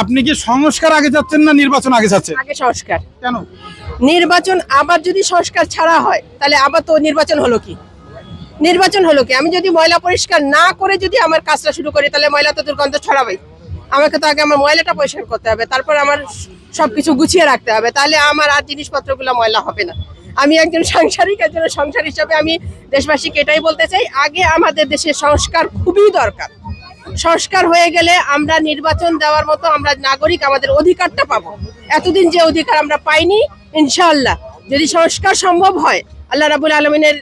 আপনি কি সংস্কার আগে যাচ্ছেন না নির্বাচন আগে যাচ্ছেন আগে সংস্কার। কেন? নির্বাচন আবার যদি সংস্কার ছাড়া হয় তাহলে আবার তো নির্বাচন হলো কি? নির্বাচন হলো কি? আমি যদি ময়লা পরিষ্কার না করে যদি আমার কাজটা শুরু করি তাহলে ময়লা তো দুর্গন্ধ ছড়াবেই। আমাকে তো আগে আমার ময়লাটা পরিষ্কার করতে হবে তারপর আমার সবকিছু গুছিয়ে রাখতে হবে তাহলে আমার আর জিনিসপত্রগুলো ময়লা হবে না। আমি একজন সাংসারিক একজন সংসার হিসাবে আমি দেশবাসীকে এটাই বলতে চাই আগে আমাদের দেশে সংস্কার খুবই দরকার। সংস্কার হয়ে গেলে আমরা নির্বাচন দেওয়ার মতো আমরা নাগরিক আমাদের অধিকারটা পাবো। এতদিন যে অধিকার আমরা পাইনি ইনশাল্লাহ যদি সংস্কার সম্ভব হয় আল্লাহ রাবুল আলমিনের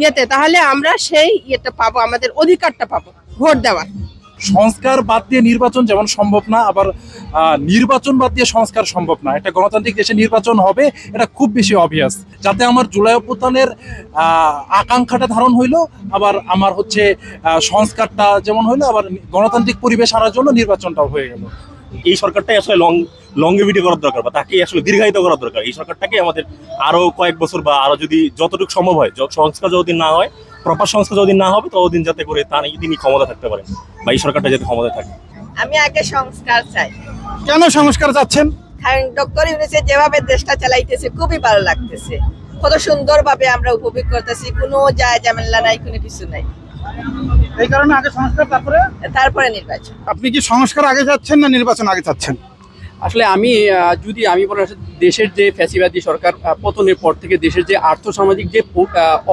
ইয়েতে, তাহলে আমরা সেই ইয়েটা পাবো, আমাদের অধিকারটা পাবো, ভোট দেওয়ার। সংস্কার বাদ দিয়ে নির্বাচন যেমন সম্ভব না, আবার নির্বাচন বাদ দিয়ে সংস্কার সম্ভব না। একটা গণতান্ত্রিক দেশে নির্বাচন হবে, এটা খুব বেশি অবভিয়াস যাতে আমার জুলাই অভ্যুত্থানের আকাঙ্ক্ষাটা ধারণ হইল, আবার আমার হচ্ছে সংস্কারটা যেমন হইল, আবার গণতান্ত্রিক পরিবেশ আনার জন্য নির্বাচনটাও হয়ে গেল। এই সরকারটাই আসলে লং লংগেভিটি করার দরকার, বা তাকে আসলে দীর্ঘায়িত করার দরকার। এই সরকারটাকে আমাদের আরও কয়েক বছর বা আরও যদি যতটুকু সম্ভব হয় সংস্কার যদি না হয় প্রপার সংস্কার যদি না হবে ততদিন যাতে করে তার তিনি ক্ষমতা থাকতে পারেন বা এই সরকারটা যাতে ক্ষমতা থাকে। আমি আগে সংস্কার চাই। কেন সংস্কার চাচ্ছেন? কারণ ডক্টর ইউনুসে যেভাবে দেশটা চালাইতেছে খুবই ভালো লাগতেছে। কত সুন্দরভাবে আমরা উপভোগ করতেছি কোনো যায় ঝামেলা নাই কোনো কিছু নাই। এই কারণে আগে সংস্কার তারপরে? তারপরে নির্বাচন। আপনি কি সংস্কার আগে যাচ্ছেন না নির্বাচন আগে যাচ্ছেন আসলে আমি যদি আমি বলে দেশের যে ফ্যাসিবাদী সরকার পতনের পর থেকে দেশের যে আর্থসামাজিক যে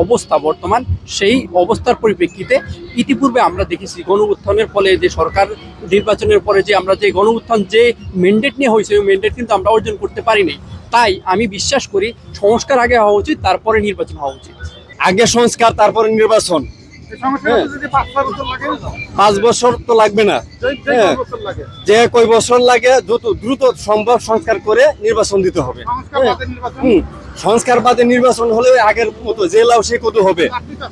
অবস্থা বর্তমান, সেই অবস্থার পরিপ্রেক্ষিতে ইতিপূর্বে আমরা দেখেছি গণ উত্থানের ফলে যে সরকার নির্বাচনের পরে যে আমরা যে গণ উত্থান যে ম্যান্ডেট নিয়ে হয়েছে, ওই ম্যান্ডেট কিন্তু আমরা অর্জন করতে পারিনি তাই আমি বিশ্বাস করি সংস্কার আগে হওয়া উচিত, তারপরে নির্বাচন হওয়া উচিত আগে সংস্কার, তারপরে নির্বাচন। পাঁচ বছর তো লাগবে না। হ্যাঁ। যে কয় বছর লাগে দ্রুত দ্রুত সম্ভব সংস্কার করে নির্বাচন দিতে হবে। হ্যাঁ। সংস্কার বাদে নির্বাচন হলে আগের মতো লাউ সে কত হবে।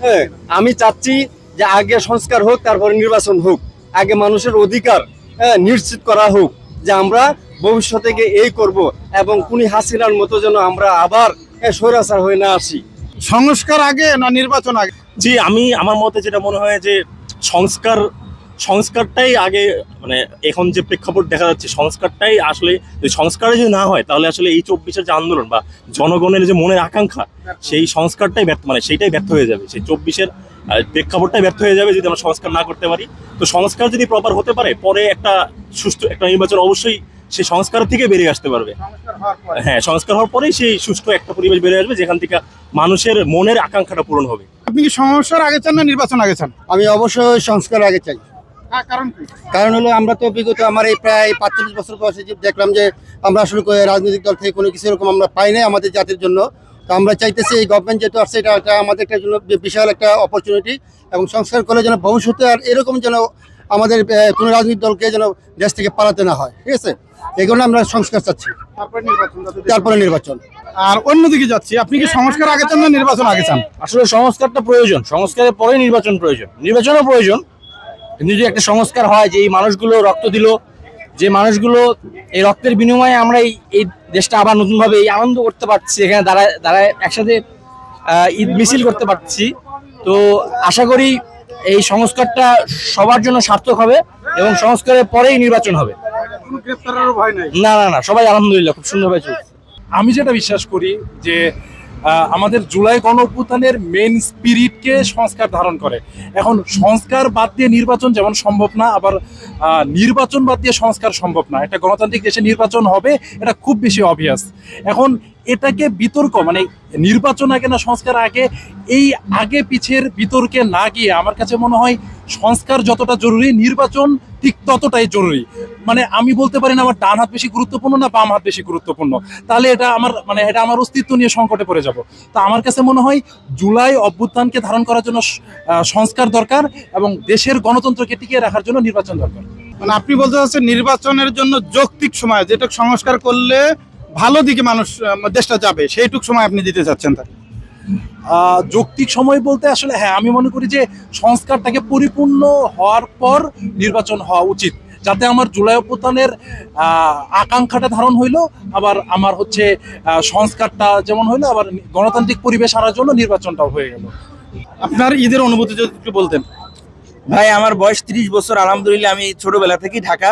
হ্যাঁ। আমি চাচ্ছি যে আগে সংস্কার হোক তারপরে নির্বাচন হোক। আগে মানুষের অধিকার হ্যাঁ, নিশ্চিত করা হোক যে আমরা ভবিষ্যতে গিয়ে এই করব এবং কুনি হাসিনার মতো যেন আমরা আবার হ্যাঁ, স্বৈরাচার হয়ে না আসি। সংস্কার আগে না নির্বাচন আগে? জি আমি আমার মতে যেটা মনে হয় যে সংস্কার সংস্কারটাই আগে মানে এখন যে প্রেক্ষাপট দেখা যাচ্ছে সংস্কারটাই আসলে যদি সংস্কার যদি না হয় তাহলে আসলে এই চব্বিশের যে আন্দোলন বা জনগণের যে মনের আকাঙ্ক্ষা সেই সংস্কারটাই ব্যর্থ মানে সেইটাই ব্যর্থ হয়ে যাবে। সেই চব্বিশের প্রেক্ষাপটটাই ব্যর্থ হয়ে যাবে যদি আমরা সংস্কার না করতে পারি। তো সংস্কার যদি প্রপার হতে পারে পরে একটা সুষ্ঠু একটা নির্বাচন অবশ্যই সেই সংস্কার থেকে বেরিয়ে আসতে পারবে। হ্যাঁ সংস্কার হওয়ার পরেই সেই সুষ্ঠু একটা পরিবেশ বেরিয়ে আসবে যেখান থেকে মানুষের মনের আকাঙ্ক্ষাটা পূরণ হবে। আপনি কি সংস্কার আগে চান না নির্বাচন আগে চান? আমি অবশ্যই সংস্কার আগে চাই। কারণ কি? হলো আমরা তো বিগত আমার এই প্রায় পাঁচচল্লিশ বছর বয়সে যে দেখলাম যে আমরা আসলে কোনো রাজনৈতিক দল থেকে কোনো কিছু এরকম আমরা পাই নাই আমাদের জাতির জন্য। তো আমরা চাইতেছি এই গভর্নমেন্ট যেহেতু আসছে এটা আমাদের একটা জন্য বিশাল একটা অপরচুনিটি এবং সংস্কার করলে যেন ভবিষ্যতে আর এরকম যেন আমাদের কোনো রাজনৈতিক দলকে যেন দেশ থেকে পালাতে না হয় ঠিক আছে? এই কারণে আমরা সংস্কার চাচ্ছি। তারপরে নির্বাচন তারপরে নির্বাচন। আর অন্যদিকে যাচ্ছি আপনি কি সংস্কার আগে চান না নির্বাচন আগে চান? আসলে সংস্কারটা প্রয়োজন সংস্কারের পরে নির্বাচন প্রয়োজন। নির্বাচনও প্রয়োজন কিন্তু যদি একটা সংস্কার হয় যে এই মানুষগুলো রক্ত দিল যে মানুষগুলো এই রক্তের বিনিময়ে আমরা এই এই দেশটা আবার নতুনভাবে এই আনন্দ করতে পারছি এখানে দাঁড়ায় দাঁড়ায় একসাথে ঈদ মিছিল করতে পারছি তো আশা করি এই সংস্কারটা সবার জন্য সার্থক হবে এবং সংস্কারের পরেই নির্বাচন হবে। কোনো গ্রেফতারেরও ভয় নাই? না না না সবাই আলহামদুলিল্লাহ খুব সুন্দরভাবে চলছে। আমি যেটা বিশ্বাস করি যে আমাদের জুলাই গণ অভ্যুত্থানের মেন স্পিরিটকে সংস্কার ধারণ করে। এখন সংস্কার বাদ দিয়ে নির্বাচন যেমন সম্ভব না আবার নির্বাচন বাদ দিয়ে সংস্কার সম্ভব না। একটা গণতান্ত্রিক দেশে নির্বাচন হবে এটা খুব বেশি অবভিয়াস এখন এটাকে বিতর্ক মানে নির্বাচন আগে না সংস্কার আগে, এই আগে পিছের বিতর্কে না গিয়ে আমার কাছে মনে হয় সংস্কার যতটা জরুরি, নির্বাচন ঠিক ততটাই জরুরি। মানে আমি বলতে পারি না আমার ডান হাত বেশি গুরুত্বপূর্ণ না বাম হাত বেশি গুরুত্বপূর্ণ। তাহলে এটা আমার মানে এটা আমার অস্তিত্ব নিয়ে সংকটে পড়ে যাব। তা আমার কাছে মনে হয় জুলাই অভ্যুত্থানকে ধারণ করার জন্য সংস্কার দরকার এবং দেশের গণতন্ত্রকে টিকিয়ে রাখার জন্য নির্বাচন দরকার। মানে আপনি বলতে চাচ্ছেন নির্বাচনের জন্য যৌক্তিক সময়, যেটা সংস্কার করলে ভালো দিকে মানুষ দেশটা যাবে সেইটুক সময় আপনি দিতে চাচ্ছেন তাকে। যৌক্তিক সময় বলতে আসলে হ্যাঁ আমি মনে করি যে সংস্কারটাকে পরিপূর্ণ হওয়ার পর নির্বাচন হওয়া উচিত। যাতে আমার জুলাই অভ্যুত্থানের আকাঙ্ক্ষাটা ধারণ হইল আবার আমার হচ্ছে সংস্কারটা যেমন হইল আবার গণতান্ত্রিক পরিবেশ আনার জন্য নির্বাচনটাও হয়ে গেল। আপনার ঈদের অনুভূতি যদি একটু বলতেন। ভাই আমার বয়স ত্রিশ বছর আলহামদুলিল্লাহ আমি ছোটবেলা থেকেই ঢাকা।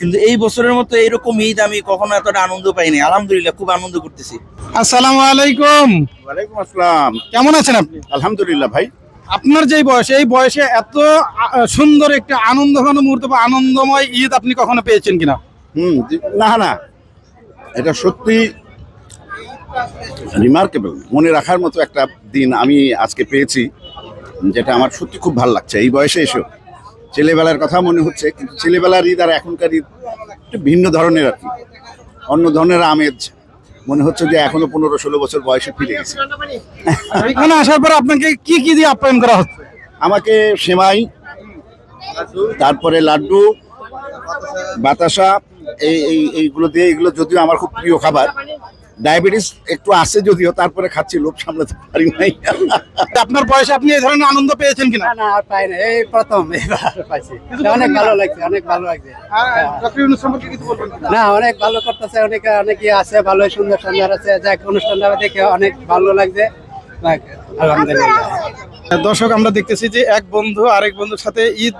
কিন্তু এই বছরের মতো এইরকম ঈদ আমি কখনো এতটা আনন্দ পাইনি। আলহামদুলিল্লাহ খুব আনন্দ করতেছি। আসসালামু আলাইকুম। ওয়ালাইকুম আসসালাম। কেমন আছেন আপনি? আলহামদুলিল্লাহ ভাই। আপনার যেই বয়স এই বয়সে এত সুন্দর একটা আনন্দ ঘন মুহূর্ত বা আনন্দময় ঈদ আপনি কখনো পেয়েছেন কিনা? হুম না না। এটা সত্যি রিমার্কেবল মনে রাখার মতো একটা দিন আমি আজকে পেয়েছি যেটা আমার সত্যি খুব ভালো লাগছে। এই বয়সে এসেও ছেলেবেলার কথা মনে হচ্ছে কিন্তু ছেলেবেলার ঈদ আর এখনকার ঈদ একটু ভিন্ন ধরনের আর কি। অন্য ধরনের আমেজ। মনে হচ্ছে যে এখনও পনেরো ষোলো বছর বয়সে ফিরে গেছে। এখানে আসার পর আপনাকে কি কি দিয়ে আপ্যায়ন করা হচ্ছে? আমাকে সেমাই তারপরে লাড্ডু বাতাসা এই এই এইগুলো দিয়ে এগুলো যদিও আমার খুব প্রিয় খাবার ডায়াবেটিস একটু আছে যদিও তারপরে খাচ্ছি লোভ সামলাতে পারি নাই। আপনার বয়সে আপনি এই ধরনের আনন্দ পেয়েছেন কিনা? না আর পাই না এই প্রথম এবার পাইছি। অনেক ভালো লাগছে অনেক ভালো লাগছে। ডক্টর ইউনুস সম্পর্কে কিছু বলবেন? না অনেক ভালো করতেছে অনেক অনেকে আছে ভালো সুন্দর সুন্দর আছে। যাক অনুষ্ঠানটা দেখে অনেক ভালো লাগছে। আলহামদুলিল্লাহ। দর্শক আমরা দেখতেছি যে এক বন্ধু আরেক বন্ধুর সাথে ঈদ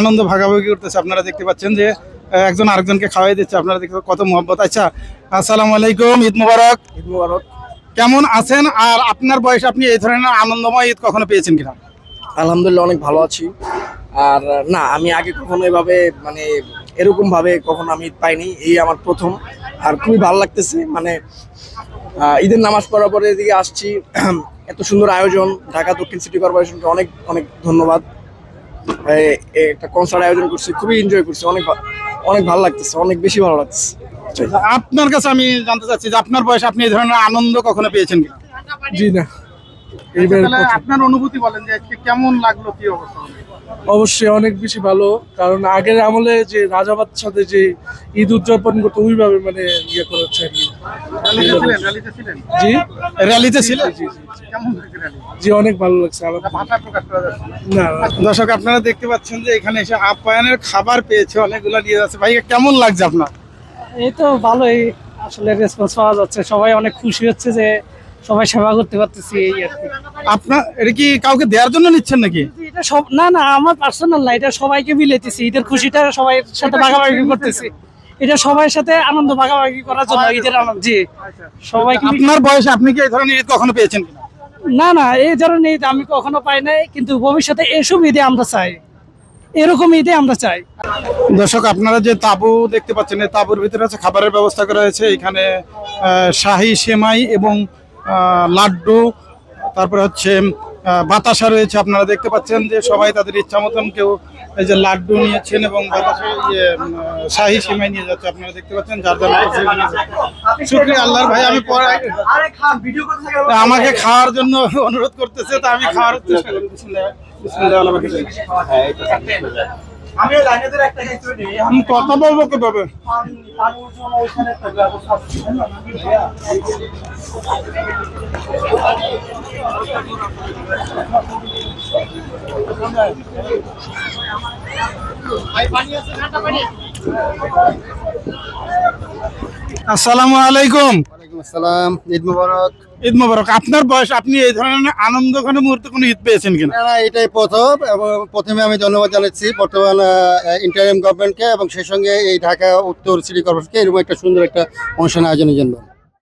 আনন্দ ভাগাভাগি করতেছে। আপনারা দেখতে পাচ্ছেন যে একজন আরেকজনকে খাওয়াই দিচ্ছে। আপনারা দেখতে কত মোহব্বত। আচ্ছা আসসালামু আলাইকুম ঈদ মুবারক। ঈদ মুবারক। কেমন আছেন? আর আপনার বয়স আপনি এই ধরনের আনন্দময় ঈদ কখনো পেয়েছেন কিনা? আলহামদুলিল্লাহ অনেক ভালো আছি। আর না আমি আগে কখনো এভাবে মানে এরকম ভাবে কখনো আমি ঈদ পাইনি। এই আমার প্রথম। আর খুবই ভালো লাগতেছে মানে ঈদের নামাজ পড়ার পরে এদিকে আসছি। এত সুন্দর আয়োজন ঢাকা দক্ষিণ সিটি কর্পোরেশনকে অনেক অনেক ধন্যবাদ। একটা কনসার্ট আয়োজন করছি খুবই এনজয় করছি অনেক অনেক ভালো লাগতেছে অনেক বেশি ভালো লাগতেছে। আপনার কাছে আমি জানতে চাচ্ছি যে আপনার বয়সে আপনি এই ধরনের আনন্দ কখনো পেয়েছেন জি না। আপনার অনুভূতি বলেন যে আজকে কেমন লাগল কি অবস্থা? অবশ্যই অনেক বেশি ভালো কারণ আগের আমলে যে রাজাবাদ সাথে যে ঈদ উদযাপন করতো ওইভাবে মানে ইয়ে করেছে আর কি। জি? র্যালিতে ছিলেন? জি অনেক ভালো লাগছে আলহামদুলিল্লাহ। ভাষা প্রকাশ করা যাচ্ছে না। না দর্শক আপনারা দেখতে পাচ্ছেন যে এখানে এসে আপ্যায়নের খাবার পেয়েছে অনেকগুলো নিয়ে যাচ্ছে। ভাই কেমন লাগছে আপনার? এই তো ভালোই আসলে রেসপন্স পাওয়া যাচ্ছে। সবাই অনেক খুশি হচ্ছে যে সবাই সেবা করতে পারতেছি এই আর কি। আপনার এটা কি কাউকে দেওয়ার জন্য নিচ্ছেন নাকি? এটা সব না না আমার পার্সোনাল না এটা সবাইকে মিলেতেছি ঈদের খুশিটা সবাই সাথে ভাগাভাগি করতেছি। এটা সবার সাথে আনন্দ ভাগাভাগি করার জন্য ঈদের আনন্দ। জি সবাইকে আপনার বয়সে আপনি কি এই ধরনের ঈদ কখনো পেয়েছেন কিনা? না না এই ধরনের ঈদ আমি কখনো পাই নাই কিন্তু ভবিষ্যতে এসব ঈদে আমরা চাই। এরকম ঈদে আমরা চাই। দর্শক আপনারা যে তাবু দেখতে পাচ্ছেন এই তাবুর ভিতরে আছে খাবারের ব্যবস্থা করা হয়েছে। এখানে শাহী সেমাই এবং লাড্ডু তারপরে হচ্ছে বাতাসা রয়েছে আপনারা দেখতে পাচ্ছেন যে সবাই তাদের ইচ্ছা মতন কেউ এই যে লাড্ডু নিয়েছেন এবং বাতাসা আহ, শাহী সেমাই নিয়ে যাচ্ছে আপনারা দেখতে পাচ্ছেন যার যার মতো সেটা নিয়ে যাচ্ছে। শুক্রিয়া আল্লাহর ভাই আমি পরে আমাকে খাওয়ার জন্য অনুরোধ করতেছে তা আমি খাওয়ার চেষ্টা করি আমি কথা বলব কীভাবে? আসসালামু আলাইকুম। আসসালাম। ঈদ মুবারক। ঈদ মোবারক। আপনার বয়স আপনি এই ধরনের আনন্দ ঘন মুহূর্তে কোনো ঈদ পেয়েছেন কিনা? না, এটাই প্রথম এবং প্রথমে আমি ধন্যবাদ জানাচ্ছি বর্তমান গভর্নমেন্টকে এবং সেই সঙ্গে এই ঢাকা উত্তর সিটি কর্পোরেশনকে এরকম একটা সুন্দর একটা অনুষ্ঠান আয়োজনের জন্য।